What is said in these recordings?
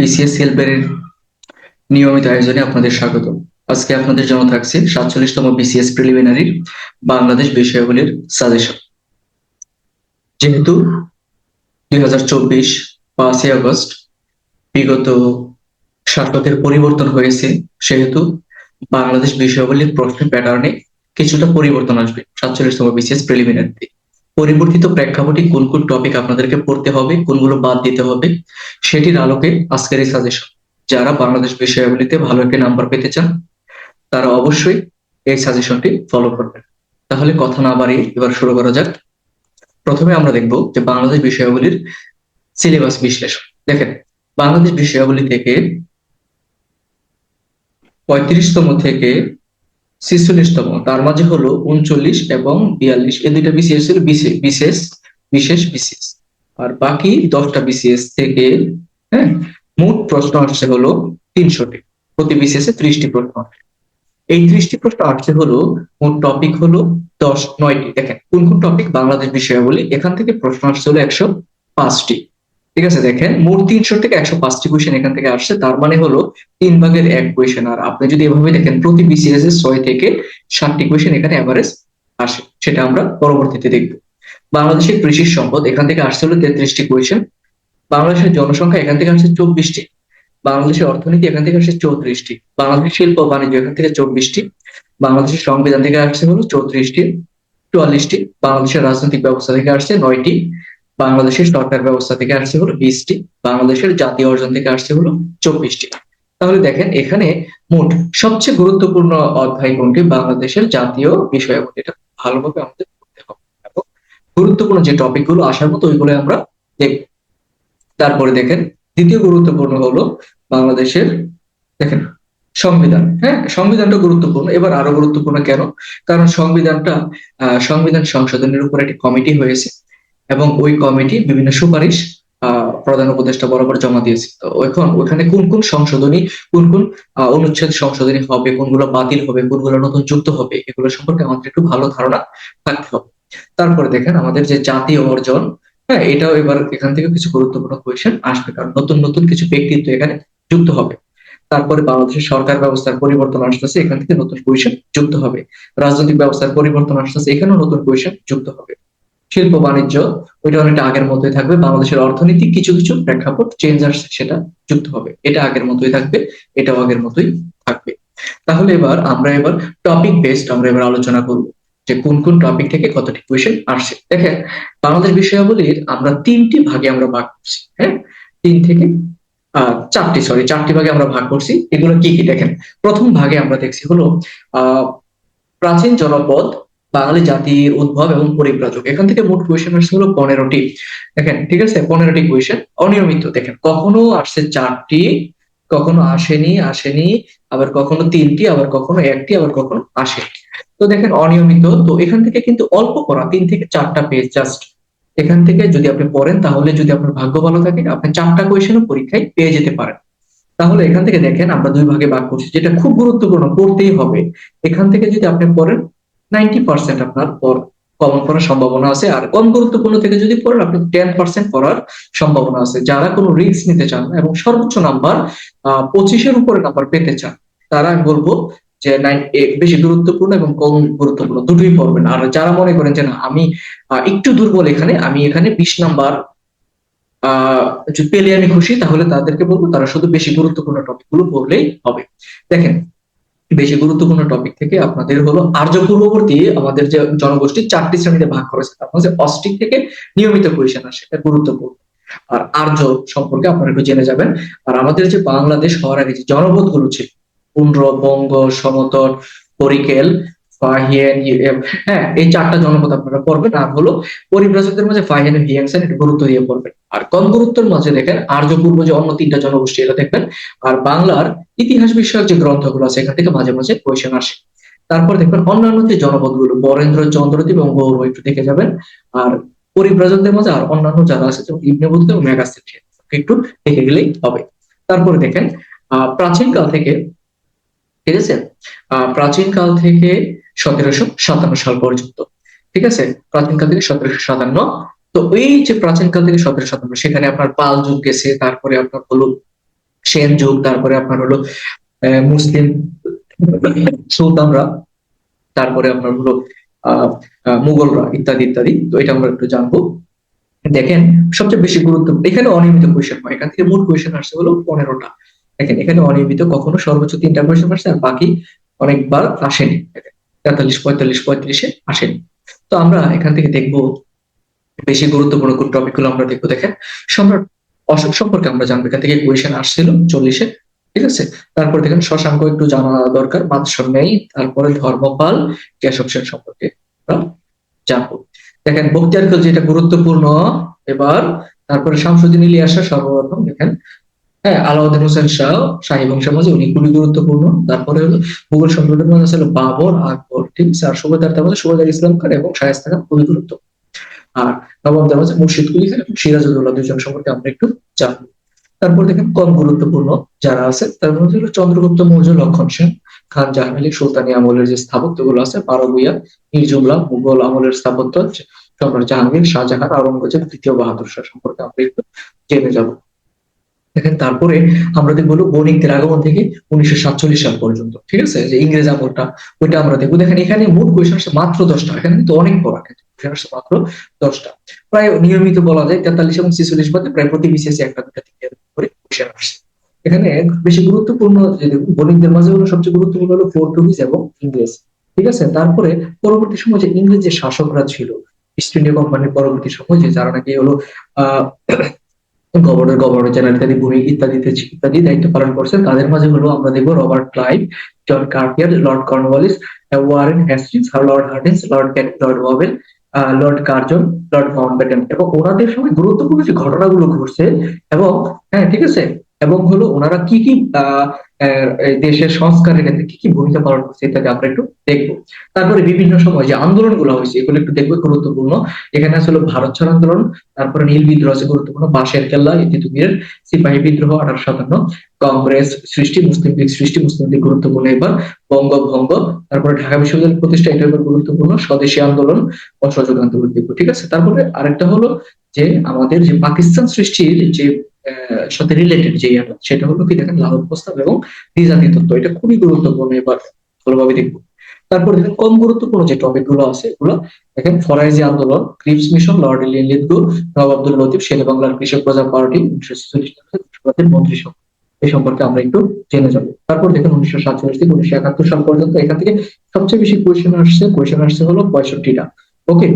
BCS হেল্পের নিয়মিত আয়োজনে আপনাদের স্বাগত। আজকে আপনাদের জন্য থাকছে সাতচল্লিশতম বিসিএস প্রিলিমিনারির বাংলাদেশ বিষয়গুলির সাজেশন যেহেতু দুই হাজার চব্বিশ পাঁচই আগস্ট, বিগত শাসকের পরিবর্তন হয়েছে, সেহেতু বাংলাদেশ বিষয়গুলির প্রশ্ন প্যাটার্নে কিছুটা পরিবর্তন আসবে সাতচল্লিশতম বিসিএস প্রিলিমিনারিতে পরিবর্তিত প্রেক্ষাপটে কোন কোন টপিক আপনাদেরকে পড়তে হবে, কোনগুলো বাদ দিতে হবে, সেটির আলোকে আজকের এই সাজেশন যারা বাংলাদেশ বিষয়াবলীতে ভালো একটি নাম্বার পেতে চান, তারা অবশ্যই এই সাজেশনটি ফলো করবেন। তাহলে কথা না বাড়িয়ে এবার শুরু করা যাক। প্রথমে আমরা দেখব যে বাংলাদেশ বিষয়াবলীর সিলেবাস বিশ্লেষণ। দেখেন, বাংলাদেশ বিষয়াবলী থেকে পঁয়ত্রিশতম থেকে ছিচল্লিশতম। তার মাঝে হলো উনচল্লিশ এবং বিয়াল্লিশ। এই দুইটা বিসিএস ছিল বিশেষ বিশেষ বিসিএস। আর বাকি দশটা বিসিএস থেকে হ্যাঁ মোট প্রশ্ন আসছে হলো তিনশোটি। প্রতি বিসিএস এ ত্রিশটি প্রশ্ন এই ত্রিশটি প্রশ্ন আসছে হলো, মোট টপিক হলো দশ, নয়টি। দেখেন, কোন কোন টপিক বাংলাদেশ বিষয়াবলী, এখান থেকে প্রশ্ন আসছে হলো একশো পাঁচটি। ঠিক আছে, দেখেন মোট তিনশো থেকে একশো পাঁচটি কোয়েশন এখান থেকে আসছে, তার মানে হলো তিন ভাগের এক কোয়েশন আর আপনি যদি এভাবে দেখেন, প্রতি বিসিএস এর ছয় থেকে সাতটি কোয়েশন এখানে অ্যাভারেজ আসে, সেটা আমরা পরবর্তীতে দেখব। বাংলাদেশের কৃষি সম্পদ, এখান থেকে আসছে হলো তেত্রিশটি কোয়েশন বাংলাদেশের জনসংখ্যা, এখান থেকে আসছে চব্বিশটি। বাংলাদেশের অর্থনীতি, এখান থেকে আসছে চৌত্রিশটি। বাংলাদেশের শিল্প বাণিজ্য, এখান থেকে চব্বিশটি। বাংলাদেশের সংবিধান থেকে আসছে হলো চৌত্রিশটি, চুয়াল্লিশটি। বাংলাদেশের রাজনৈতিক ব্যবস্থা থেকে আসছে নয়টি। বাংলাদেশের সরকার ব্যবস্থা থেকে আসছে হলো বিশটি, বাংলাদেশের জাতীয় অর্জন থেকে আসছে হলো চব্বিশটি। তাহলে দেখেন এখানে মোট সবচেয়ে গুরুত্বপূর্ণ অধ্যায় কোনটি? বাংলাদেশের জাতীয় বিষয়াবলী এটা ভালোভাবে আমাদের হবে। এবং গুরুত্বপূর্ণ যে টপিকগুলো আসার মতো ওইগুলো আমরা দেখব তারপরে দেখেন, দ্বিতীয় গুরুত্বপূর্ণ হলো বাংলাদেশের, দেখেন, সংবিধান। হ্যাঁ সংবিধানটা গুরুত্বপূর্ণ। এবার আরও গুরুত্বপূর্ণ কেন? কারণ সংবিধানটা সংবিধান সংশোধনের উপর একটি কমিটি হয়েছে। এবং ওই কমিটি বিভিন্ন সুপারিশ প্রধান উপদেষ্টা বরাবর জমা দিয়েছে। এখন ওখানে কোন কোন সংশোধনী, কোন কোন অনুচ্ছেদ সংশোধনী হবে, কোনগুলো বাতিল হবে, কোনগুলো নতুন যুক্ত হবে, এগুলো সম্পর্কে আমাদের একটু ভালো ধারণা থাকতে হবে। তারপরে দেখেন আমাদের যে জাতীয় অর্জন হ্যাঁ এটাও এবার এখান থেকে কিছু গুরুত্বপূর্ণ কোয়েশন আসবে, কারণ নতুন নতুন কিছু ব্যক্তিত্ব এখানে যুক্ত হবে। তারপরে বাংলাদেশের সরকার ব্যবস্থার পরিবর্তন আসতেছে, এখান থেকে নতুন কোয়েশন যুক্ত হবে। রাজনৈতিক ব্যবস্থার পরিবর্তন আসতেছে, এখানেও নতুন কোয়েশন যুক্ত হবে। শিল্প বাণিজ্য, ওইটা অনেকটা আগের মতোই থাকবে। বাংলাদেশের অর্থনীতি কিছু কিছু প্রেক্ষাপট চেঞ্জ আসছে, সেটা যুক্ত হবে। এটা আগের মতোই থাকবে, এটাও আগের মতোই থাকবে। তাহলে এবার আমরা এবার টপিক বেসড আমরা এবার আলোচনা করব যে কোন কোন টপিক থেকে কতটি কোয়েশন আসছে। দেখেন, বাংলাদেশ বিষয়াবলীর আমরা তিনটি ভাগে আমরা ভাগ করছি হ্যাঁ? তিন থেকে আহ চারটি সরি চারটি ভাগে আমরা ভাগ করছি। এগুলো কি কি? দেখেন, প্রথম ভাগে আমরা দেখছি হলো প্রাচীন জনপদ বাঙালি জাতির উদ্ভব এবং পরিব্রাজক। এখান থেকে মোট কোয়েশন আসছে হলো পনেরোটি। দেখেন, ঠিক আছে? পনেরোটি কোয়েশন অনিয়মিত, দেখেন, কখনো আসছে চারটি, কখনো আসেনি আসেনি, আবার কখনো তিনটি, আবার কখনো একটি, আবার কখনো আসে। তো দেখেন, অনিয়মিত, তো এখান থেকে কিন্তু অল্প করা তিন থেকে চারটা পেজ জাস্ট এখান থেকে যদি আপনি পড়েন, তাহলে যদি আপনার ভাগ্য ভালো থাকে, আপনি চারটা কোয়েশনও পরীক্ষায় পেয়ে যেতে পারেন। তাহলে এখান থেকে দেখেন, আমরা দুই ভাগে ভাগ করছি, যেটা খুব গুরুত্বপূর্ণ, পড়তেই হবে। এখান থেকে যদি আপনি পড়েন নাইনটি পার্সেন্ট আপনার কমন করার সম্ভাবনা আছে। আর কম গুরুত্বপূর্ণ থেকে যদি পড়েন, আপনি টেন পার্সেন্ট পড়ার সম্ভাবনা আছে। যারা কোনো রিস্ক নিতে চান এবং সর্বোচ্চ নাম্বার পঁচিশের উপরে নাম্বার পেতে চান, তারা আমি বলব যে নাইন বেশি গুরুত্বপূর্ণ এবং কম গুরুত্বপূর্ণ দুটোই পড়বেন। আর যারা মনে করেন যে না, আমি একটু দুর্বল এখানে, আমি এখানে বিশ নাম্বার আহ পেলে আমি খুশি, তাহলে তাদেরকে বলব তারা শুধু বেশি গুরুত্বপূর্ণ টপিকগুলো পড়লেই হবে। দেখেন বেশি গুরুত্বপূর্ণ টপিক থেকে আপনাদের হলো আর্য পূর্ববর্তী আমাদের যে জনগোষ্ঠী চারটি শ্রেণীতে ভাগ করেছে তার মধ্যে অস্টিক থেকে নিয়মিত কোয়েশন আসে, এটা গুরুত্বপূর্ণ। আর আর্য সম্পর্কে আপনারা একটু জেনে যাবেন। আর আমাদের যে বাংলাদেশ হওয়ার আগে যে জনপদগুলো ছিল পুন্ড্র বঙ্গ, সমতট হরিকেল ফাহিয়েন হ্যাঁ এই চারটা জনপদ আপনারা পড়বেন। আর হলো পরিব্রাজকদের মাঝে ফাহিয়েন হিয়াংসেন একটু গুরুত্ব দিয়ে পড়বেন। আর কম গুরুত্বের মাঝে দেখেন আর্য পূর্ব যে অন্য তিনটা জনগোষ্ঠী, এটা দেখবেন, আর বাংলার ইতিহাস বিষয়ক যে গ্রন্থগুলো আছে, এখান থেকে মাঝে মাঝে কোয়েশন আসে। তারপর দেখবেন অন্যান্য যে জনপদগুলো বরেন্দ্র চন্দ্রদ্বীপ এবং গৌরব, একটু দেখে যাবেন। আর পরিব্রাজকদের মাঝে আর অন্যান্য যারা আছে, যেমন ইবনে বলতে এবং মেগাস্তিন একটু দেখে গেলেই হবে। তারপরে দেখেন আহ প্রাচীন কাল থেকে, ঠিক আছে? আহ প্রাচীন কাল থেকে সতেরোশো সাতান্ন সাল পর্যন্ত, ঠিক আছে? প্রাচীনকাল থেকে সতেরোশো সাতান্ন তো এই যে প্রাচীন কাল থেকে সতেরোশো সাতান্ন সেখানে আপনার পাল যুগ গেছে, তারপরে আপনার হলো সেন যুগ, তারপরে আপনার হলো মুসলিম সুলতানরা, তারপরে আপনার হলো মুঘলরা ইত্যাদি ইত্যাদি। তো এটা আমরা একটু জানব। দেখেন, সবচেয়ে বেশি গুরুত্ব, এখানে অনিয়মিত কোয়েশন হয়। এখান থেকে মোট কোয়েশ্চেন আসছে হলো পনেরোটা। দেখেন, এখানে অনিয়মিত কখনো সর্বোচ্চ তিনটা কোয়েশন আসছে আর বাকি অনেকবার আসেনি। তেতাল্লিশ, পঁয়তাল্লিশ, পঁয়ত্রিশে আসেনি। তো আমরা এখান থেকে দেখব বেশি গুরুত্বপূর্ণ টপিকগুলো আমরা দেখব, দেখেন। সম্রাট অশোক সম্পর্কে আমরা জানব। এখান থেকে কোয়েশ্চেন আসছিল চল্লিশে, ঠিক আছে? তারপর দেখেন শশাঙ্ক একটু জানা দরকার মাৎসর নেই, তারপরে ধর্মপাল, কেশব সেন সম্পর্কে জানব। দেখেন বক্তিয়ার খোঁজ যেটা গুরুত্বপূর্ণ। এবার তারপরে শামসুদ্দিন ইলিয়াসা সর্বপ্রথম, দেখেন। হ্যাঁ আলাউদ্দিন হোসেন শাহ, শাহী বংশের মাঝে উনি খুবই গুরুত্বপূর্ণ। তারপরে হলো মুঘল সম্রাটের মধ্যে ছিল বাবর, আকবর, ঠিক আছে? আর সুবেদার তার মধ্যে সুবেদার ইসলাম খান এবং শায়েস্তা খান খুবই গুরুত্ব আর নবাব মাঝে মুর্শিদ কুলি এবং সিরাজউদ্দৌলা দুজন সম্পর্কে আমরা একটু জানব। তারপর দেখেন কম গুরুত্বপূর্ণ যারা আছে, তার মধ্যে হলো চন্দ্রগুপ্ত মৌর্য লক্ষণ সেন, খান জাহামিলি সুলতানি আমলের যে স্থাপত্যগুলো আছে, পারবুয়া মির্জুমলা মুঘল আমলের স্থাপত্য সম্রাট জাহাঙ্গীর শাহজাহান আওরঙ্গজেব তৃতীয় বাহাদুর শাহ সম্পর্কে আমরা একটু জেনে যাব। দেখেন তারপরে আমরা দেখব বণিকদের আগমন থেকে উনিশশো সাতচল্লিশ সাল পর্যন্ত, ঠিক আছে? যে ইংরেজ আমলটা, ওইটা আমরা দেখব। দেখেন এখানে মোট কোয়েশন আসছে মাত্র দশটা, এখানে কিন্তু অনেক বড় কিন্তু কোয়েশন আসছে মাত্র দশটা। প্রায় নিয়মিত বলা যায় তেতাল্লিশ এবং ছিচল্লিশ বাদে প্রায় প্রতি বিসিএসি একটা দুটা থেকে করে কোয়েশন আসছে। এখানে বেশি গুরুত্বপূর্ণ বণিকদের মাঝে হলো সবচেয়ে গুরুত্বপূর্ণ হলো পর্তুগিজ এবং ইংরেজ ঠিক আছে? তারপরে পরবর্তী সময় যে ইংরেজ যে শাসকরা ছিল ইস্ট ইন্ডিয়া কোম্পানির পরবর্তী সময় যে, যারা নাকি হলো, আহ গভর্নর গভর্নর জেনারেল ইত্যাদি ভূমি ইত্যাদি ইত্যাদি দায়িত্ব পালন করছেন। তাদের মাঝে হলো আমরা দেখব Robert Clive, John Carpier Lord Cornwallis Warren Hastings Lord Hardinge Lord Canning Lord Wavell Lord Curzon, Lord Mountbatten এবং ওনাদের সময় গুরুত্বপূর্ণ যে ঘটনাগুলো ঘটছে এবং হ্যাঁ ঠিক আছে। এবং হলো ওনারা কি কি দেশের সংস্কারের ক্ষেত্রে কি কি ভূমিকা পালন করছে ইত্যাদি আমরা একটু দেখব। তারপরে বিভিন্ন সময় যে আন্দোলনগুলো হয়েছে, এগুলো একটু দেখব গুরুত্বপূর্ণ। এখানে আসলে ভারত ছাড় আন্দোলন, তারপরে নীল বিদ্রোহ আছে গুরুত্বপূর্ণ, বাঁশের কেল্লা ইতিতুমিরের সিপাহী বিদ্রোহ, আঠারো সাতান্ন। কংগ্রেস, সৃষ্টি মুসলিম লীগ, সৃষ্টি মুসলিম লীগ গুরুত্বপূর্ণ এবার, বঙ্গভঙ্গ। তারপরে ঢাকা বিশ্ববিদ্যালয় প্রতিষ্ঠা এটা এবার গুরুত্বপূর্ণ, স্বদেশী আন্দোলন অসহযোগ আন্দোলন দেখব ঠিক আছে? তারপরে আরেকটা হলো যে আমাদের যে পাকিস্তান সৃষ্টির যে সাথে রিলেটেড যে সেটা হলো কি দেখেন লাহোর প্রস্তাব এবং দ্বিজাতি তত্ত্ব। এটা খুবই গুরুত্বপূর্ণ এবার ভালোভাবে দেখব। তারপর দেখেন, কম গুরুত্বপূর্ণ যে টপিকগুলো আছে, এগুলো দেখেন, ফরাইজি আন্দোলন, Cripps mission, Lord Linlithgow Nawab Abdul Latif, শেরে বাংলার কৃষক প্রজা পার্টি মন্ত্রিসভা এই সম্পর্কে আমরা একটু জেনে যাব। তারপর দেখেন, উনিশশো সাতচল্লিশ থেকে উনিশশো একাত্তর সাল পর্যন্ত এখান থেকে সবচেয়ে বেশি কোয়েশ্চেন আসছে কোয়েশ্চেন আসছে হলো পঁয়ষট্টিটা। ওকে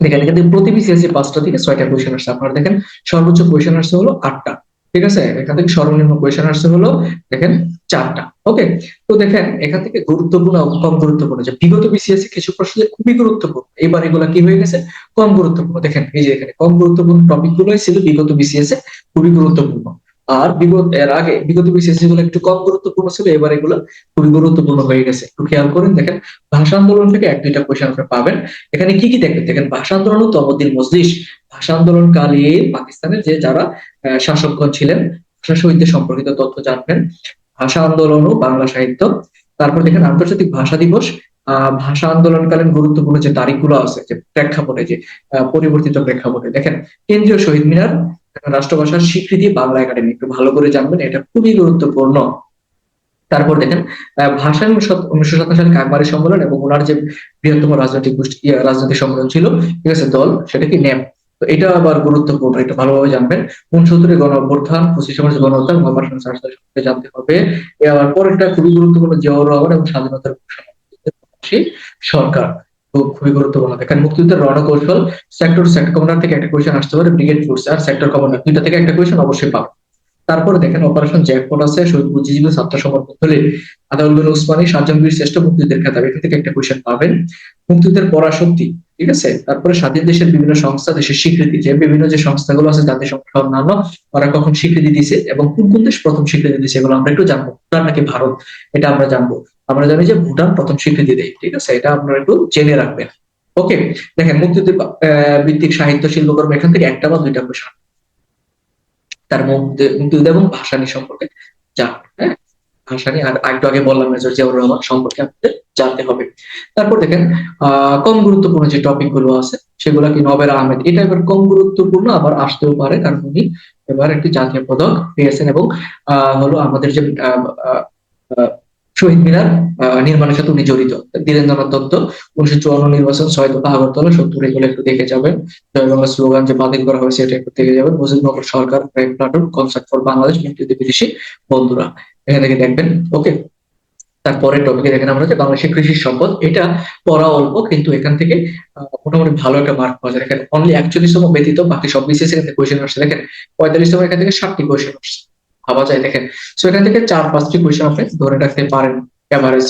দেখেন, এখান প্রতি বিসিএসসি পাঁচটা থেকে ছয়টা কোয়েশ্চেন আসছে। আপনারা দেখেন, সর্বোচ্চ কোয়েশ্চেন আসছে হলো আটটা। ঠিক আছে? এখান থেকে সর্বনিম্ন কোয়েশ্চেন আসছে হলো, দেখেন, চারটা। ওকে তো দেখেন, এখান থেকে গুরুত্বপূর্ণ কম গুরুত্বপূর্ণ, যে বিগত বিসিএসসি কিছু প্রশ্ন খুবই গুরুত্বপূর্ণ, এবার এগুলা কি হয়ে গেছে? কম গুরুত্বপূর্ণ। দেখেন, এই যে এখানে কম গুরুত্বপূর্ণ টপিক গুলোই ছিল বিগত বিসিএস খুবই গুরুত্বপূর্ণ। আর বিগত, এর আগে বিগতগুলো একটু কম গুরুত্বপূর্ণ ছিল, এবার এগুলো খুবই গুরুত্বপূর্ণ হয়ে গেছে। একটু খেয়াল করেন, দেখেন, ভাষা আন্দোলন থেকে এক, দুইটা কোয়েশ্চেন আপনি পাবেন। এখানে কি কি দেখবেন? দেখেন, ভাষা আন্দোলন ও তমদ্দিন মজলিস। ভাষা আন্দোলনকালে পাকিস্তানের যে যারা শাসকগণ ছিলেন, ভাষা সাহিত্য সম্পর্কিত তথ্য জানবেন ভাষা আন্দোলন ও বাংলা সাহিত্য। তারপর দেখেন, আন্তর্জাতিক ভাষা দিবস। আহ, ভাষা আন্দোলনকালীন গুরুত্বপূর্ণ যে তারিখগুলো আছে, যে প্রেক্ষাপটে, যে পরিবর্তিত প্রেক্ষাপটে। দেখেন, কেন্দ্রীয় শহীদ মিনার রাষ্ট্রভাষার স্বীকৃতি বাংলা একাডেমি। একটু ভালো করে জানবেন, এটা খুবই গুরুত্বপূর্ণ। তারপর দেখেন ভাষা উনিশশো সাতাশ সালে কাকমারি সম্মেলন এবং ওনার যে বৃহত্তম রাজনৈতিক গোষ্ঠী রাজনৈতিক সম্মেলন ছিল, ঠিক আছে, দল, সেটা কি ন্যাপ তো এটা আবার গুরুত্বপূর্ণ এটা ভালোভাবে জানবেন। উনসত্তরের গণ অভ্যুত্থান পঁচিশে মার্চ গণ সম্পর্কে জানতে হবে। এ আবার পরেরটা খুবই গুরুত্বপূর্ণ জিয়াউর রহমান এবং স্বাধীনতার সরকার। খুবই গুরুত্বপূর্ণ। দেখেন, মুক্তিযুদ্ধের রণকৌশল সেক্টর সেক্টর কমান্ডার থেকে একটা কোয়েশন আসতে পারে ব্রিগেড ফোর্স আর সেক্টর কমান্ডার দুইটা থেকে একটা কোয়েশন অবশ্যই পাবে তারপরে দেখেন অপারেশন জ্যাকপট আছে, শহীদ বুদ্ধিজীবী ছাত্র সমর্পণ হলে আদাউল উসমানী সাতজনবীর শ্রেষ্ঠ মুক্তিযুদ্ধের খেতাব। এখান থেকে একটা কোয়েশন পাবেন। মুক্তিযুদ্ধের পরাশক্তি, ঠিক আছে? তারপরে স্বাধীন দেশের বিভিন্ন সংস্থা, দেশের স্বীকৃতি, যে বিভিন্ন যে সংস্থাগুলো আছে, জাতিসংঘ অন্যান্য ওরা কখন স্বীকৃতি দিছে এবং কোন কোন দেশ প্রথম স্বীকৃতি দিছে এগুলো আমরা একটু জানব। নাকি ভারত, এটা আমরা জানব। আমরা জানি যে ভুটান প্রথম স্বীকৃতি দেয়, ঠিক আছে? এটা আপনারা একটু জেনে রাখবেন। ওকে, দেখেন মুক্তিযুদ্ধ ভিত্তিক সাহিত্য, শিল্পকর্ম, এখান থেকে একটা বা দুইটা কোশ্চেন তার মুক্তিযুদ্ধ এবং ভাষা নিয়ে সম্পর্কে জানবেন হ্যাঁ? ভাষা নিয়ে আর একটু আগে বললাম মেজর জিয়াউর রহমান সম্পর্কে আপনাদের জানতে হবে। তারপর দেখেন কম গুরুত্বপূর্ণ যে টপিকগুলো আছে, সেগুলা কি নবের আহমেদ? এটা এবার কম গুরুত্বপূর্ণ, আবার আসতেও পারে, কারণ উনি এবার একটি জাতীয় পদক পেয়েছেন এবং হলো আমাদের যে শহীদ মিনার নির্মাণের সাথে উনি জড়িত। ধীরেন্দ্রনাথ দত্ত উনিশশো চুয়ান্ন নির্বাচন, ছয় দফা আগরতলা সত্তর এগুলো একটু দেখে যাবেন। জয় বাংলা স্লোগান যে বাতিল করা হয়েছে, এটা একটু দেখে যাবেন। মুজিবনগর সরকার crack platoon, concert for Bangladesh মুক্তিযুদ্ধ বিদেশি বন্ধুরা। এখান থেকে দেখবেন, ওকে? তারপরে টপিকে দেখেন আমরা যে বাংলাদেশের কৃষি সম্পদ, এটা পড়া অল্প, কিন্তু এখান থেকে মোটামুটি ভালো একটা মার্ক পাওয়া যায়। দেখেন অনলি একচল্লিশতম ব্যতীত বাকি সব বিসিএস এখান থেকে কোয়েশ্চেন আসছে। দেখেন, পঁয়তাল্লিশতম এখান থেকে ষাটটি কোয়েশ্চেন আসছে। ভাবা যায়, দেখেন। সো এখান থেকে চার পাঁচটি কোয়েশ্চেন আপনি ধরে রাখতে পারেন এভারেজ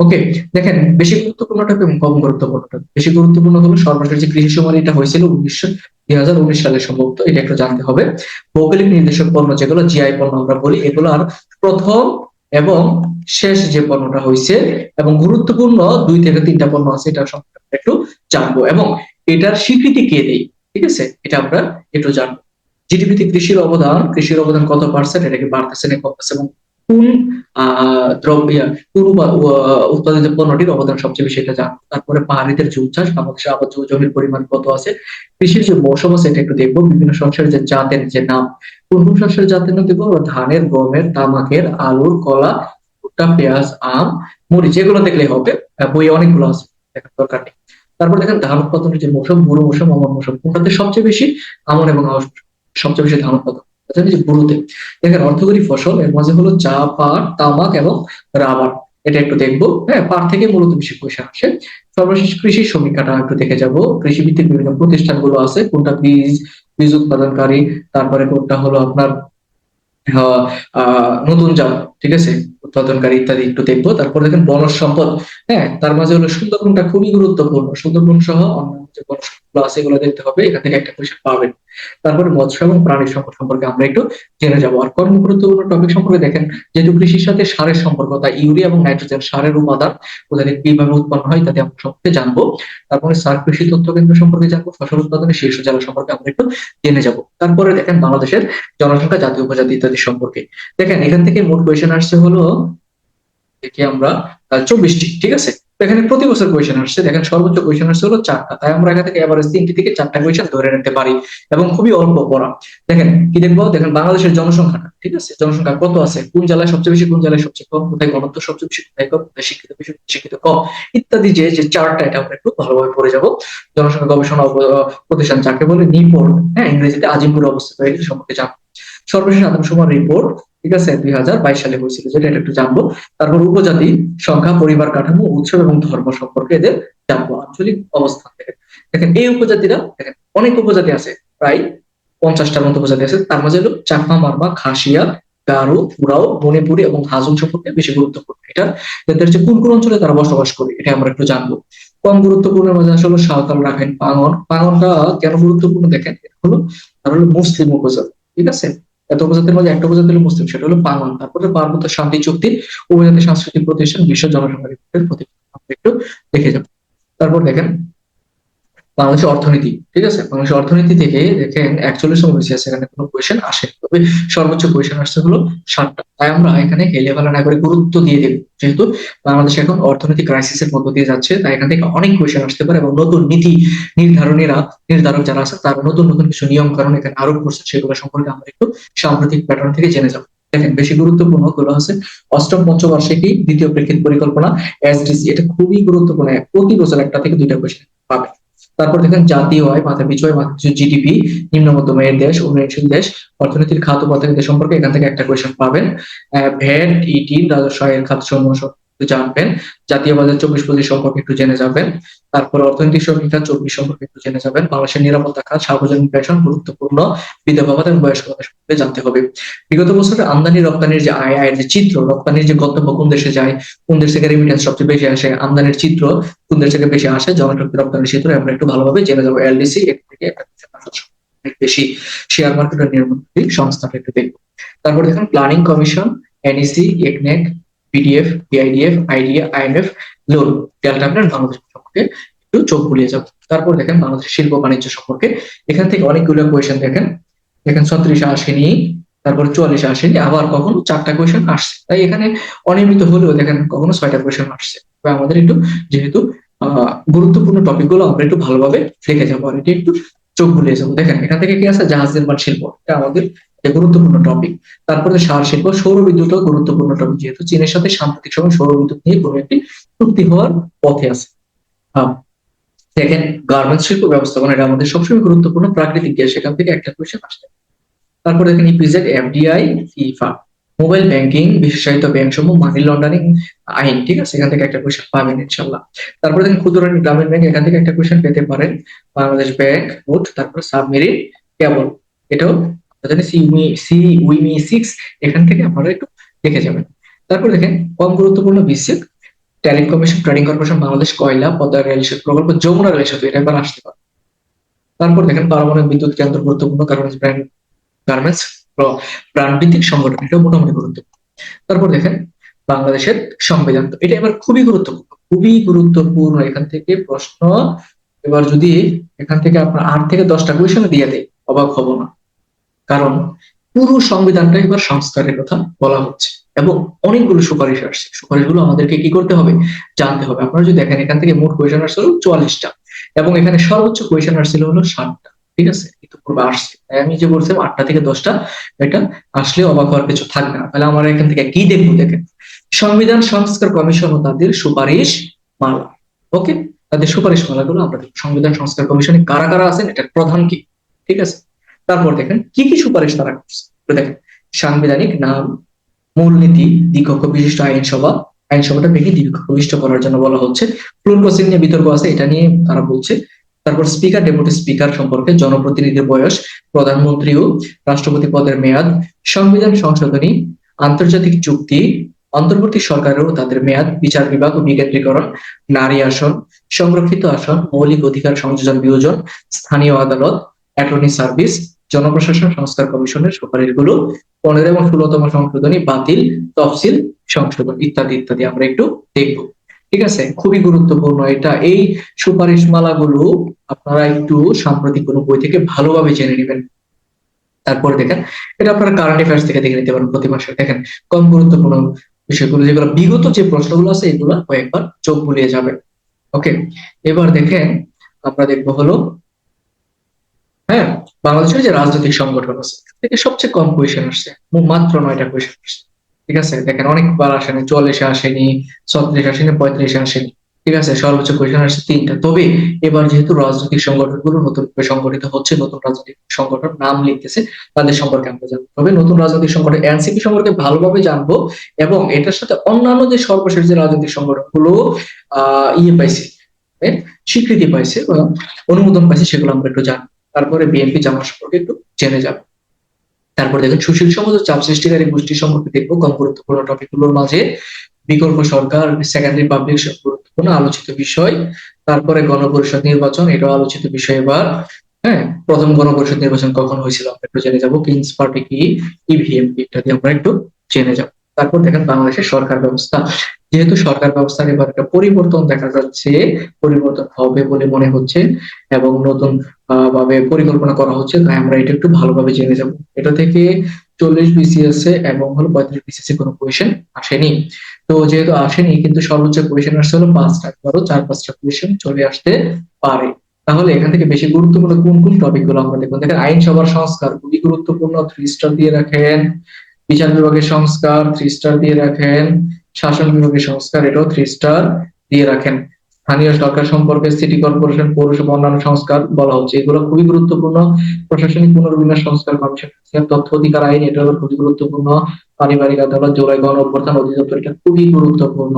ওকে দেখেন, বেশি গুরুত্বপূর্ণ টপিক এবং কম গুরুত্বপূর্ণ topic। বেশি গুরুত্বপূর্ণ হলো সর্বশেষ যে কৃষি সময় এটা হয়েছিল উনিশশো, দুই হাজার উনিশ সালে সম্ভবত, এটা একটু জানতে হবে। ভৌগোলিক নির্দেশক পণ্য যেগুলো জিআই পণ্য আমরা বলি, এগুলো আর প্রথম এবং শেষ যে পণ্যটা হয়েছে, এবং গুরুত্বপূর্ণ দুই থেকে তিনটা পণ্য আছে, এটা সম্পর্কে একটু জানব। এবং এটার স্বীকৃতি কে দেয়? ঠিক আছে? এটা আমরা একটু জানব। জিডিপিতে কৃষির অবদান কৃষির অবদান কত পার্সেন্ট এটাকে বাড়তেছে না কমতেছে? এবং কোন দ্রব্য কোন উৎপাদিত পণ্যটির অবদান সবচেয়ে বেশি এটা জানব। তারপরে পাহাড়িদের জুম চাষ, বাংলাদেশে আবাদ জমির পরিমাণ কত আছে? কৃষির যে মৌসুম আছে এটা একটু দেখব। বিভিন্ন শস্যের যে জাতের যে নাম, কোন কোন শস্যের জাতের নাম দেখব? ধানের, গমের, তামাকের, আলুর, কলা, ভুট্টা, পেঁয়াজ, আম, মরিচ, এগুলো দেখলে হবে। বই অনেকগুলো আছে, দেখার দরকার নেই। তারপর দেখেন ধান উৎপাদনের যে মৌসুম বুড়ো মৌসুম আমন মৌসুম, কোনটাতে সবচেয়ে বেশি আমন এবং আউশ? সবচেয়ে বেশি ধান উৎপাদন জানি যে বুড়োতে, দেখেন অর্থকরী ফসল, এর মাঝে হলো চা, পাট, তামাক এবং রাবার। এটা একটু দেখব। হ্যাঁ পাট থেকে মূলত বেশি পয়সা আসে। সর্বশেষ কৃষি সমীক্ষাটা একটু দেখে যাব। কৃষি ভিত্তিক বিভিন্ন প্রতিষ্ঠানগুলো আছে। কোনটা বীজ বীজ উৎপাদনকারী, তারপরে কোনটা হলো আপনার নতুন জাত, ঠিক আছে? উৎপাদনকারী ইত্যাদি একটু দেখব। তারপর দেখেন বনজ সম্পদ। হ্যাঁ তার মাঝে হলো সুন্দরবনটা খুবই গুরুত্বপূর্ণ। সুন্দরবন সহ অন্যান্য যে বনজ এগুলো দেখতে হবে, এখান থেকে একটা কোয়েশ্চেন পাবেন। তারপরে মৎস্য এবং প্রাণী সম্পদ সম্পর্কে আমরা একটু জেনে যাব। আর কর্ম গুরুত্বপূর্ণ টপিক সম্পর্কে দেখেন, যেহেতু কৃষির সাথে সারের সম্পর্ক, তাই ইউরিয়া এবং নাইট্রোজেন সারের উপাদান কোথা কীভাবে উৎপন্ন হয় তাতে আমরা সম্পর্কে জানব। তারপরে সার কৃষি তথ্য কেন্দ্র সম্পর্কে জানব, ফসল উৎপাদনের শীর্ষ জেলা সম্পর্কে আমরা একটু জেনে যাব। তারপরে দেখেন বাংলাদেশের জনসংখ্যা জাতীয় উপজাতি ইত্যাদি সম্পর্কে। দেখেন, এখান থেকে মোট কোয়েশ্চেন আসছে হলো, দেখি আমরা চব্বিশটি, ঠিক আছে? এখানে প্রতি বছর কোয়েশ্চেন আসছে। দেখেন, সর্বোচ্চ কোয়েশ্চেন আসছে হলো চারটা। তাই আমরা এখান থেকে এভারেজ তিনটি থেকে চারটা কোয়েশন ধরে নিতে পারি এবং খুবই অল্প পড়া। দেখেন, কি দেখব? দেখেন, বাংলাদেশের জনসংখ্যাটা ঠিক আছে? জনসংখ্যা কত আছে? কোন জেলায় সবচেয়ে বেশি, কোন জেলায় সবচেয়ে কম? কোথায় ঘনত্ব সবচেয়ে বেশি, কোথায় কম? কোথায় শিক্ষিত বেশি শিক্ষিত কম? ইত্যাদি যে যে চার্টটা এটা আমরা একটু ভালোভাবে পড়ে যাব। জনসংখ্যা গবেষণা প্রতিষ্ঠান যাকে বলে নিপোর্ট হ্যাঁ ইংরেজিতে আজিমপুরে অবস্থিত এগুলি সম্পর্কে জানব। সর্বশেষ আদমশুমার রিপোর্ট ঠিক আছে? দুই হাজার বাইশ সালে হয়েছিল, যেটা এটা একটু জানব। তারপর উপজাতি, সংখ্যা, পরিবার, কাঠামো, উৎসব এবং ধর্ম সম্পর্কে এদের জানব, আঞ্চলিক অবস্থান থেকে। দেখেন, এই উপজাতিরা, দেখেন, অনেক উপজাতি আছে, প্রায় পঞ্চাশটার মতো উপজাতি আছে। তার মাঝে চাকমা, মারমা, খাসিয়া, গারো, উরাও, মণিপুরি এবং হাজং সম্পর্কে বেশি গুরুত্বপূর্ণ। এটা এদের যে কোন কোন অঞ্চলে তারা বসবাস করে, এটা আমরা একটু জানব। কম গুরুত্বপূর্ণ মাঝে আসলে সাঁওতাল রাখেন পাঙ্গন পাঙ্গনটা কেন গুরুত্বপূর্ণ দেখেন? হলো, তারা হলো মুসলিম উপজাতি, ঠিক আছে? এত উপজাতির মধ্যে একটা উপজাতি হলো মুসলিম, সেটা হলো পালন তারপরে পার্বত্য শান্তি চুক্তি উপজাতি সাংস্কৃতিক প্রতিষ্ঠান, বিশ্ব জনসংখ্যা রিপোর্টের প্রতি একটু দেখে যাব। তারপর দেখেন বাংলাদেশের অর্থনীতি, ঠিক আছে? বাংলাদেশের অর্থনীতি থেকে দেখেন একচল্লিশ বেশি আছে, এখানে কোনো কোয়েশন আসে তবে সর্বোচ্চ কোয়েশন আসছে হলো ষাটটা। তাই আমরা এখানে হেলে ফেলা না করে গুরুত্ব দিয়ে দেব। যেহেতু বাংলাদেশ এখন অর্থনৈতিক ক্রাইসিসের মধ্য দিয়ে যাচ্ছে, তাই এখান থেকে অনেক কোয়েশন আসতে পারে এবং নতুন নীতি নির্ধারণীরা, নির্ধারক যারা আছে, তারা নতুন নতুন কিছু নিয়ম কারণ এখানে আরোপ করছে, সেগুলো সম্পর্কে আমরা একটু সাম্প্রতিক প্যাটার্ন থেকে জেনে যাব। দেখেন, বেশি গুরুত্বপূর্ণগুলো আছে অষ্টম পঞ্চবার্ষিকী দ্বিতীয় প্রেক্ষিত পরিকল্পনা এসডিসি এটা খুবই গুরুত্বপূর্ণ। প্রতি বছর একটা থেকে দুইটা কোয়েশন পাবে। তারপর দেখেন জাতীয় আয় মাথা পিছু আয় মাথা পিছু জিডিপি নিম্ন মধ্যম আয়ের দেশ, উন্নয়নশীল দেশ, অর্থনীতির খাত উপাদানের সম্পর্কে এখান থেকে একটা কোয়েশন পাবেন। ভ্যাট, ইটি, রাজস্ব, আয়ের খাত সমূহ জানবেন। জাতীয় বাজার চব্বিশ পঁচিশ সম্পর্কে একটু জেনে যাবেন। তারপর অর্থনৈতিক সমীক্ষা চব্বিশ সম্পর্কে একটু জেনে যাবেন। বাংলাদেশের নিরাপত্তা খাত, সার্বজনীন পেনশন, গুরুত্বপূর্ণ, বিধবা ভাতা এবং বয়স্ক ভাতা সম্পর্কে জানতে হবে। বিগত বছরে আমদানি, রপ্তানির যে আয়, আয়ের যে চিত্র, রপ্তানির যে গন্তব্য কোন দেশে যায়, কোন দেশ থেকে রেমিটেন্স সবচেয়ে বেশি আসে, আমদানির চিত্র কোন দেশ থেকে বেশি আসে জনশক্তি রপ্তানির চিত্র, আমরা একটু ভালোভাবে জেনে যাব। এলডিসি থেকে অনেক বেশি। শেয়ার মার্কেটের নির্মাণকারী সংস্থাটা একটু দেখব। তারপর দেখেন, প্ল্যানিং কমিশন, এনইসি একনেক PDF BIDF IDEA IMF loan delta আপনার বাংলাদেশ সম্পর্কে একটু চোখ বুলিয়ে যাব তারপর দেখেন বাংলাদেশ শিল্প বাণিজ্য সম্পর্কে। এখান থেকে অনেকগুলো কোয়েশন দেখেন। দেখেন ছত্রিশে আসেনি, তারপর চুয়াল্লিশে আসেনি, আবার কখনো চারটা কোয়েশন আসছে। তাই এখানে অনিয়মিত হলেও দেখেন কখনো ছয়টা কোয়েশন আসছে। আমাদের একটু যেহেতু গুরুত্বপূর্ণ টপিকগুলো আমরা একটু ভালোভাবে দেখে যাব। আর একটু চোখ বুলিয়ে যাব। দেখেন, এখান থেকে কি আছে? জাহাজ নির্মাণ শিল্প। এটা আমাদের গুরুত্বপূর্ণ টপিক তারপরে সার শিল্প, সৌর বিদ্যুৎ গুরুত্বপূর্ণ টপিক যেহেতু। চীনের সাথে সাম্প্রতিক সময় সৌর বিদ্যুৎ নিয়ে কোনো একটি চুক্তি হওয়ার পথে আছে। দেখেন গার্মেন্টস শিল্প ব্যবস্থাপনা, এটা আমাদের সবসময় গুরুত্বপূর্ণ। প্রাকৃতিক গ্যাস সেখান থেকে একটা কোয়েশ্চেন আসতে তারপর দেখেন EPZ FDI FIFA mobile banking, বিশেষায়িত ব্যাংক সমূহ মানি লন্ডারিং আইন, ঠিক আছে? এখান থেকে একটা কোয়েশ্চেন পাবেন ইনশাল্লাহ তারপরে দেখেন ক্ষুদ্র গ্রামীণ ব্যাংক এখান থেকে একটা কোয়েশ্চেন পেতে পারেন। বাংলাদেশ ব্যাংক নোট তারপর সাবমেরিন কেবল এটাও জানি সি উইমি সিক্স এখান থেকে আপনারা একটু দেখে যাবেন। তারপর দেখেন, কম গুরুত্বপূর্ণ বিশ্বের tariff commission trading corporation Bangladesh কয়লা পদ্মা রেল সেতু প্রকল্প যমুনা রেল সেতু এটা এবার আসতে পারে। তারপর দেখেন পারমাণবিক বিদ্যুৎ কেন্দ্র গুরুত্বপূর্ণ কারণ গার্মেন্টস প্রাণভিত্তিক সংগঠন এটা মোটামুটি গুরুত্বপূর্ণ। তারপর দেখেন, বাংলাদেশের সংবিধান এটা এবার খুবই গুরুত্বপূর্ণ খুবই গুরুত্বপূর্ণ এখান থেকে প্রশ্ন। এবার যদি এখান থেকে আপনার আট থেকে দশটা কোয়েশন দিয়ে দেয় অবাক হব না। কারণ পুরো সংবিধানটা এবার সংস্কারের কথা বলা হচ্ছে এবং অনেকগুলো সুপারিশ আসছে। সুপারিশগুলো আমাদেরকে কি করতে হবে? জানতে হবে। আপনারা যদি দেখেন, এখান থেকে মোট কোয়েশন আসছিল চুয়াল্লিশটা এবং এখানে সর্বোচ্চ কোয়েশন আসছিল হলো ষাটটা। ঠিক আছে? ইতিপূর্বে আসছে। আমি যে বলছিলাম, আটটা থেকে দশটা, এটা আসলে অবাক হওয়ার কিছু থাকবে না। তাহলে আমরা এখান থেকে কি দেখব? দেখেন, সংবিধান সংস্কার কমিশন ও তাদের সুপারিশ মালা ওকে? তাদের সুপারিশ মালাগুলো আমরা সংবিধান সংস্কার কমিশনে কারা কারা আছেন? এটার প্রধান কি? ঠিক আছে? তারপর দেখেন কি কি সুপারিশ তারা করছে। দেখেন, সাংবিধানিক নাম, মূলনীতি, দ্বিকক্ষ বিশিষ্ট আইনসভা, আইনসভাটা ভেঙে দ্বিকক্ষ করার জন্য বলা হচ্ছে। ফ্লুন ক্রসিং নিয়ে বিতর্ক আছে, এটা নিয়ে তারা বলছে। তারপর স্পিকার ডেপুটি স্পিকার সম্পর্কে জনপ্রতিনিধির বয়স, প্রধানমন্ত্রী ও রাষ্ট্রপতি পদের মেয়াদ, সংবিধান সংশোধনী, আন্তর্জাতিক চুক্তি, অন্তর্বর্তী সরকারেও তাদের মেয়াদ, বিচার বিভাগ ও বিকেন্দ্রীকরণ, নারী আসন, সংরক্ষিত আসন, মৌলিক অধিকার সংযোজন বিয়োজন, স্থানীয় আদালত অ্যাটর্নি সার্ভিস জনপ্রশাসন সংস্কার কমিশনের সুপারিশগুলো পনেরো এবং ষোলতম সংশোধনী বাতিল তফসিল সংশোধন ইত্যাদি ইত্যাদি আমরা একটু দেখব। ঠিক আছে? খুবই গুরুত্বপূর্ণ এটা। এই সুপারিশ মালাগুলো আপনারা একটু সাম্প্রতিক কোনো বই থেকে ভালোভাবে জেনে নেবেন। তারপরে দেখেন, এটা আপনারা কারেন্ট অ্যাফেয়ার্স থেকে দেখে নিতে পারেন প্রতি মাসে। দেখেন, কম গুরুত্বপূর্ণ বিষয়গুলো, যেগুলো বিগত যে প্রশ্নগুলো আছে, এগুলো কয়েকবার চোখ বুলিয়ে যাবে। ওকে এবার দেখেন, আমরা দেখব হলো হ্যাঁ বাংলাদেশের যে রাজনৈতিক সংগঠন আছে থেকে সবচেয়ে কম কোয়েশন আসছে। মাত্র নয়টা কোয়েশন আসছে। ঠিক আছে? দেখেন, অনেকবার আসেনি চুয়াল্লিশে আসেনি, ছত্রিশ আসেনি, পঁয়ত্রিশে আসেনি। ঠিক আছে? সর্বোচ্চ কোয়েশন আসছে তিনটা। তবে এবার যেহেতু রাজনৈতিক সংগঠনগুলো নতুন ভাবে সংগঠিত হচ্ছে, নতুন রাজনৈতিক সংগঠন নাম লিখতেছে, তাদের সম্পর্কে আমরা জানব। তবে নতুন রাজনৈতিক সংগঠন, এনসিপি সম্পর্কে ভালোভাবে জানব এবং এটার সাথে অন্যান্য যে সর্বশেষ যে রাজনৈতিক সংগঠনগুলো, আহ ইয়ে পাইছে স্বীকৃতি পাইছে, অনুমোদন পাইছে, সেগুলো আমরা একটু জানব। তারপরে বিএনপি জামাত সম্পর্কে একটু জেনে যাব। তারপর দেখেন, সুশীল সমাজ ও চাপ সৃষ্টিকারী গোষ্ঠী সম্পর্কে দেখব কম গুরুত্বপূর্ণ টপিকগুলোর মাঝে। বিকল্প সরকার সেকেন্ডারি পাবলিক গুরুত্বপূর্ণ, আলোচিত বিষয়। তারপরে গণপরিষদ নির্বাচন, এটাও আলোচিত বিষয় এবার। হ্যাঁ প্রথম গণপরিষদ নির্বাচন কখন হয়েছিল আমরা একটু জেনে যাব। কিংস পার্টি কি ইভিএম ইত্যাদি আমরা একটু জেনে যাব। তারপর দেখেন বাংলাদেশের সরকার ব্যবস্থা। যেহেতু সরকার ব্যবস্থার এবার একটা পরিবর্তন দেখা যাচ্ছে, পরিবর্তন হবে বলে মনে হচ্ছে এবং নতুন ভাবে পরিকল্পনা করা হচ্ছে, তাই আমরা এটা একটু ভালোভাবে জেনে যাব এটা থেকে চল্লিশ বিসিএস এ এবং হলো পঁয়ত্রিশ বিসিএস এ কোনো কোয়েশন আসেনি। তো যেহেতু আসেনি, কিন্তু সর্বোচ্চ কোয়েশন আসছে হলো পাঁচটা। ধরো চার, পাঁচটা কোয়েশন চলে আসতে পারে। তাহলে এখান থেকে বেশি গুরুত্বপূর্ণ কোন কোন টপিকগুলো আমরা দেখব? দেখেন আইনসভার সংস্কার খুবই গুরুত্বপূর্ণ। থ্রি স্টার দিয়ে রাখেন। বিচার বিভাগের সংস্কার থ্রি স্টার দিয়ে রাখেন। শাসন বিভাগের সংস্কার, এটাও থ্রি স্টার দিয়ে রাখেন। স্থানীয় সরকার সম্পর্কে সিটি কর্পোরেশন পৌরসভা, অন্যান্য সংস্কার বলা হচ্ছে। এগুলো খুবই গুরুত্বপূর্ণ। প্রশাসনিক পুনর্বিন্যাস সংস্কার কমিশন তথ্য, অধিকার, আইন এটা খুবই গুরুত্বপূর্ণ। পারিবারিক আদালত, জোলাই গণ অভ্যর্থন অধিদপ্তর, এটা খুবই গুরুত্বপূর্ণ।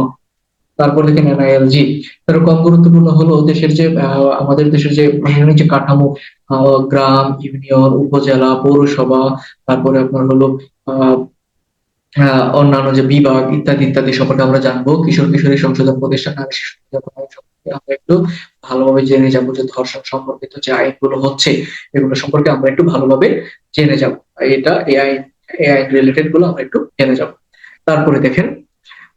তারপর দেখেন এনআইএলজি তার কম গুরুত্বপূর্ণ হলো দেশের যে আমাদের দেশের যে প্রশাসনিক যে কাঠামো গ্রাম, ইউনিয়ন, উপজেলা, পৌরসভা, তারপরে আপনার হলো, আহ অন্যান্য যে বিভাগ ইত্যাদি ইত্যাদি সম্পর্কে আমরা জানব। কিশোর কিশোরী সংশোধন প্রতিষ্ঠান, নারী শিশু সম্পর্কে আমরা একটু ভালোভাবে জেনে যাব যে ধর্ষণ সম্পর্কিত যে আইনগুলো হচ্ছে, এগুলো সম্পর্কে আমরা একটু ভালোভাবে জেনে যাব। এটা এই আইন এই আইন রিলেটেডগুলো আমরা একটু জেনে যাব। তারপরে দেখেন,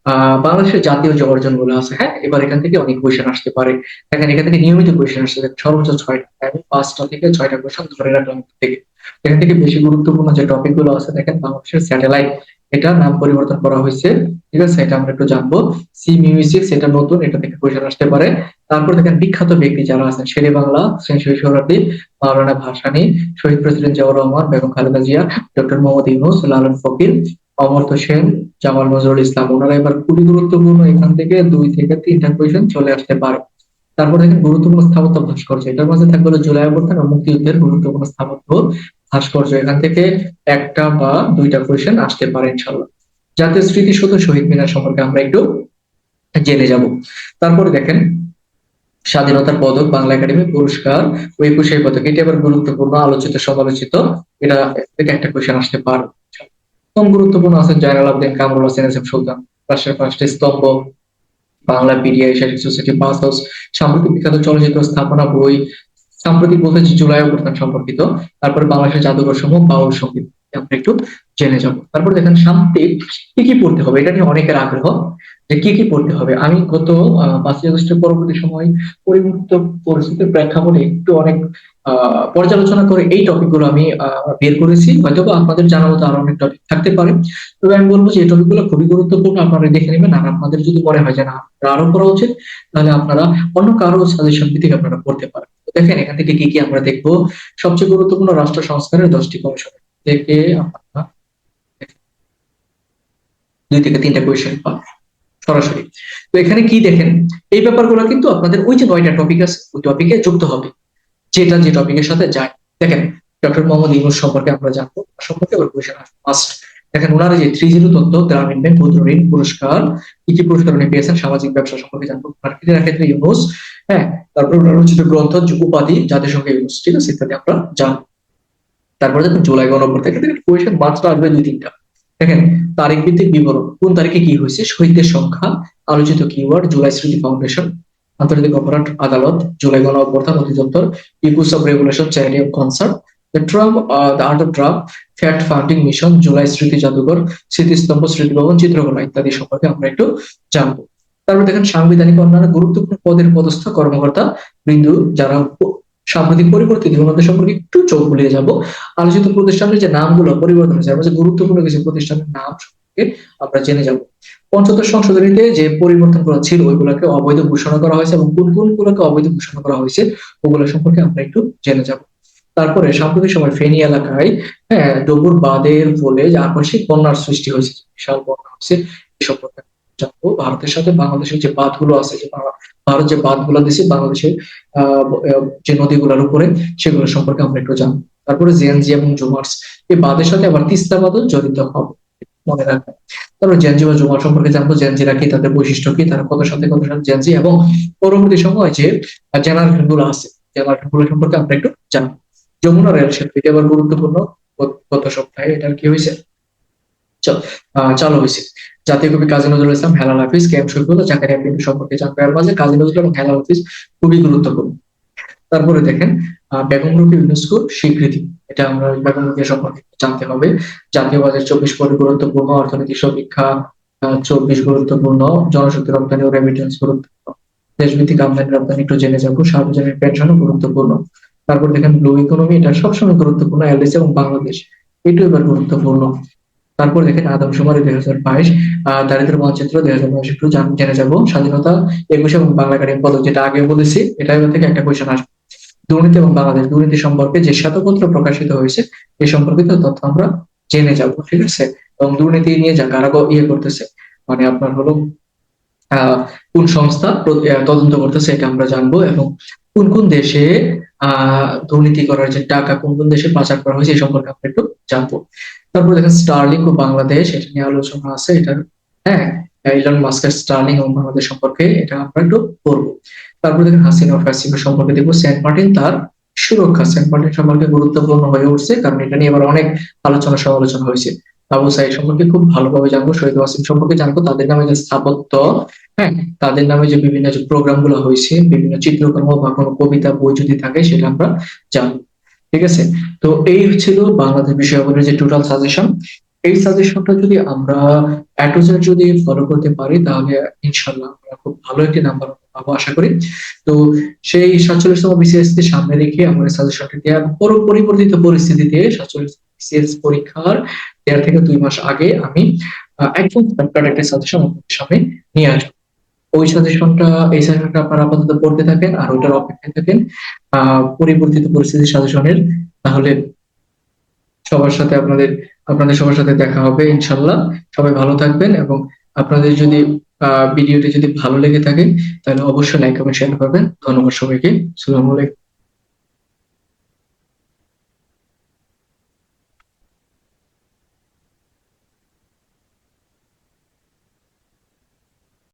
আহ, বাংলাদেশের জাতীয় যে অর্জনগুলো আছে হ্যাঁ এবার এখান থেকে অনেক কোয়েশন আসতে পারে। দেখেন, এখান থেকে নিয়মিত কোয়েশন আসছে। সর্বোচ্চ ছয়টা আমি পাঁচটা থেকে ছয়টা কোয়েশন ধরে রাখলাম থেকে। এখান থেকে বেশি গুরুত্বপূর্ণ যে টপিকগুলো আছে, দেখেন, বাংলাদেশের স্যাটেলাইট এটা নাম পরিবর্তন করা হয়েছে। ঠিক আছে, এটা আমরা একটু জানব। সি মিউজিক সেটা নতুন, এটা থেকে কোয়েশন আসতে পারে। তারপর দেখেন বিখ্যাত ব্যক্তি যারা আছেন, শেরে বাংলা শহীদ মাওলানা ভাসানী, শহীদ প্রেসিডেন্ট জিয়াউর রহমান, বেগম খালেদা জিয়া, ডক্টর মোহাম্মদ ইউনুস, লালন ফকির, অমর্ত্য সেন, জামাল নজরুল ইসলাম। ওনারা এবার খুবই গুরুত্বপূর্ণ এখান থেকে দুই থেকে তিনটা কোয়েশন চলে আসতে পারে। তারপর দেখেন গুরুত্বপূর্ণ স্থাপত্য ভাস্কর্য। এটার মধ্যে থাকবে হলো জুলাই অভ্যুত্থান ও মুক্তিযুদ্ধের গুরুত্বপূর্ণ স্থাপত্য ভাস্কর্য। এখান থেকে একটা বা দুইটা কোয়েশন আসতে পারে ইনশাল্লাহ জাতীয় স্মৃতিসৌধ শহীদ মিনার সম্পর্কে আমরা একটু জেনে যাব। তারপরে দেখেন, স্বাধীনতার পদক, বাংলা একাডেমি পুরস্কার ও একুশের পদক। এটি আবার গুরুত্বপূর্ণ, আলোচিত, সমালোচিত। এটা থেকে একটা কোয়েশন আসতে পারে। কম গুরুত্বপূর্ণ আছেন জয়নাল আবদিন কামরুল হোসেন এস এম সুলতান। রাষ্ট্রের পাঁচটি স্তম্ভ বাংলা পিডিআই এশিয়াটিক সোসাইটি পাস হাউস, সাম্প্রতিক বিখ্যাত চলচ্চিত্র স্থাপনা, বই, সাম্প্রতিক বলতে জুলাই অবস্থান সম্পর্কিত। তারপরে বাংলাদেশের জাদুঘর সমূহ বাউল সংগীত আমরা একটু জেনে যাব। তারপর দেখেন সাম্প্রতিক কি কি পড়তে হবে? এটা নিয়ে অনেকের আগ্রহ যে কি কি পড়তে হবে। আমি গত পাঁচই আগস্টের পরবর্তী সময় পরিবর্তিত পরিস্থিতির প্রেক্ষাপটে একটু অনেক পর্যালোচনা করে এই টপিকগুলো আমি বের করেছি। হয়তো আপনাদের জানা মতো আরও অনেক টপিক থাকতে পারে। তবে আমি বলব যে, এই টপিকগুলো খুবই গুরুত্বপূর্ণ, আপনারা দেখে নেবেন। আর আপনাদের যদি মনে হয় যে, না আরও করা উচিত, তাহলে আপনারা অন্য কারও সাজেশন থেকে আপনারা পড়তে পারেন। দেখেন, এখান থেকে কি কি আমরা দেখব? সবচেয়ে গুরুত্বপূর্ণ রাষ্ট্র সংস্কারের দশটি কমিশন। থেকে দুই থেকে তিনটা কোয়েশ্চেন পাবেন সরাসরি। তো এখানে কি দেখেন? এই ব্যাপারগুলো কিন্তু আপনাদের ওই যে নয়টা টপিক আছে, ওই টপিকে যুক্ত হবে। যেটা যে টপিকের সাথে যায়। দেখেন ডক্টর মোহাম্মদ ইউনুস সম্পর্কে আমরা জানব সম্পর্কে মাস্ট দেখেন ওনারা যে থ্রি জিরো তত্ত্ব গ্রামীণ ব্যাংক ক্ষুদ্র ঋণ, পুরস্কার, কি কি পুরস্কার উনি পেয়েছেন সামাজিক ব্যবসা সম্পর্কে জানব। মার্কেটের ক্ষেত্রে ইউনুস হ্যাঁ তারপর ওনার রচিত গ্রন্থ উপাধি জাতিসংঘ ইউনুস, ঠিক আছে, ইত্যাদি আমরা জানব। তারপরে দেখুন, জুলাই গণভোট এখান কোয়েশন মাত্র আসবে দুই, তিনটা। দেখেন, তারিখ ভিত্তিক বিবরণ, কোন তারিখে কি হয়েছে, শহীদদের সংখ্যা, আলোচিত কিওয়ার্ড জুলাই স্মৃতি ফাউন্ডেশন আন্তর্জাতিক অপরাধ আদালত, জুলাই গণ অভ্যর্থন অধিদপ্তর echoes of revolution charity of concert, the tram the art of draft fact finding mission, July স্মৃতি জাদুঘর, স্মৃতিস্তম্ভ, স্মৃতিভবন, চিত্রকলা ইত্যাদি সম্পর্কে আমরা একটু জানব। তারপর দেখেন, সাংবিধানিক অন্যান্য গুরুত্বপূর্ণ পদের পদস্থ কর্মকর্তা বিন্দু, যারা সাম্প্রতিক পরিবর্তিত ওনাদের সম্পর্কে একটু চোখ বুলিয়ে যাব। আলোচিত প্রতিষ্ঠানের যে নামগুলো পরিবর্তন হয়েছে আমরা গুরুত্বপূর্ণ কিছু প্রতিষ্ঠানের নাম সম্পর্কে আমরা জেনে যাব। পঞ্চদশ সংশোধনীতে যে পরিবর্তন করা ছিল, ওইগুলোকে অবৈধ ঘোষণা করা হয়েছে এবং কোন কোন গুলোকে অবৈধ ঘোষণা করা হয়েছে, ওগুলো সম্পর্কে আমরা একটু জেনে যাব। তারপরে সাম্প্রতিক সময় ফেনী এলাকায় হ্যাঁ ডবুর বাদের ফলে যে আকস্মিক বন্যার সৃষ্টি হয়েছে বিশাল বন্যা হয়েছে এই সম্পর্কে জানব। ভারতের সাথে বাংলাদেশের যে বাঁধগুলো আছে, যে ভারত যে বাঁধগুলো দিছে বাংলাদেশের যে নদীগুলোর উপরে, সেগুলো সম্পর্কে আমরা একটু জানব। তারপরে জেএনজি এবং জুমার্স এই বাঁধের সাথে আবার তিস্তা বাদও জড়িত হবে, মনে রাখবেন। তারপর জেনজি বা জুমার সম্পর্কে জানব। জেনজিরা কি তাদের বৈশিষ্ট্য কি, তারা কত সাথে কত সাথে জেনজি এবং পরবর্তী সময় যে জেনারেশনগুলো আছে। জেনারেশনগুলো সম্পর্কে আমরা একটু জানব। যমুনা রেল সেতু, এটা আবার গুরুত্বপূর্ণ গত সপ্তাহে। এটার কি হয়েছে? চালু হয়েছে। জাতীয় কবি কাজী নজরুল ইসলাম, হেলাল হাফিজ, কে এম শফিউল্লাহ, জাকারিয়া পিন্টু সম্পর্কে জানব। এর মাঝে কাজী নজরুল এবং হেলাল হাফিজ খুবই গুরুত্বপূর্ণ। তারপরে দেখেন বেগম রুপি ইউনেস্কোর স্বীকৃতি। এটা আমরা রুপি সম্পর্কে জানতে হবে। জাতীয় বাজার চব্বিশ কোটি গুরুত্বপূর্ণ অর্থনৈতিক সমীক্ষা চব্বিশ গুরুত্বপূর্ণ, জনশক্তি রপ্তানি ও রেমিটেন্স গুরুত্বপূর্ণ। দেশভিত্তিক আমদানি রপ্তানি একটু জেনে যাব, সার্বজনীন পেনশনও গুরুত্বপূর্ণ। তারপর দেখেন ব্লু ইকোনমি এটা সবসময় গুরুত্বপূর্ণ এলডিসি এবং বাংলাদেশ, এটাও এবার গুরুত্বপূর্ণ। তারপর দেখেন আদমশুমারি দুই হাজার বাইশ দারিদ্র মানচিত্র দুই হাজার বাইশ একটু জেনে যাব। স্বাধীনতা একুশ এবং বাংলা একাডেমি পদক, যেটা আগে বলেছি, এটা থেকে একটা কোয়েশন আসবে। দুর্নীতি এবং বাংলাদেশ দুর্নীতি সম্পর্কে যে শ্বেতপত্র প্রকাশিত হয়েছে, এ সম্পর্কিত তথ্য আমরা জেনে যাব, ঠিক আছে? এবং দুর্নীতি নিয়ে যা কারা ইয়ে করতেছে। মানে আপনার হলো কোন সংস্থা তদন্ত করতেছে এটা আমরা জানব এবং কোন কোন দেশে দুর্নীতি করার যে টাকা, কোন কোন দেশে পাচার করা হয়েছে এই সম্পর্কে আমরা একটু জানব। তারপর দেখেন স্টার্লিং ও বাংলাদেশ, এটা নিয়ে আলোচনা আছে এটা হ্যাঁ ইলন মাস্কের স্টার্লিং এবং বাংলাদেশ সম্পর্কে এটা আমরা একটু পড়ব। তারপর দেখেন হাসিনা ফাসিমের সম্পর্কে দেখব। সেন্ট মার্টিন তার সুরক্ষা। সেন্ট মার্টিন সম্পর্কে গুরুত্বপূর্ণ হয়ে উঠছে, কারণ এটা নিয়ে এবার অনেক আলোচনা সমালোচনা হয়েছে। আবু সাইদ সম্পর্কে খুব ভালোভাবে জানব, শহীদ ওয়াসিম সম্পর্কে জানব। তাদের নামে যে স্থাপত্য হ্যাঁ তাদের নামে যে বিভিন্ন যে প্রোগ্রামগুলো হয়েছে, বিভিন্ন চিত্রকর্ম বা কোনো কবিতা, বই যদি থাকে, সেটা আমরা জানব। ঠিক আছে? তো এই ছিল বাংলাদেশ বিষয়াবলীর যে টোটাল সাজেশন এই সাজেশনটা যদি আমরা অ্যাটোজের যদি ফলো করতে পারি, তাহলে ইনশাল্লাহ আমরা খুব ভালো একটি নাম্বার পাবো আশা করি। তো সেই সাতচল্লিশতম বিসিএস কে সামনে রেখে আমরা সাজেশনটা দেওয়ার পর পরিবর্তিত পরিস্থিতিতে সাতচল্লিশ বিসিএস পরীক্ষার দেড় থেকে দুই মাস আগে আমি সাজেশন আপনাদের সামনে নিয়ে আসব। ওই সাজেশনটা এই সাজেশনটা আপনারা আপাতত পড়তে থাকেন আর ওইটার অপেক্ষায় থাকেন। পরিবর্তিত পরিস্থিতি সাজেশনের তাহলে সবার সাথে আপনাদের আপনাদের সবার সাথে দেখা হবে ইনশাল্লাহ সবাই ভালো থাকবেন এবং আপনাদের যদি ভিডিওটি যদি ভালো লেগে থাকে তাহলে অবশ্যই লাইক কমেন্ট শেয়ার করবেন। ধন্যবাদ সবাইকে। সালামালাইকুম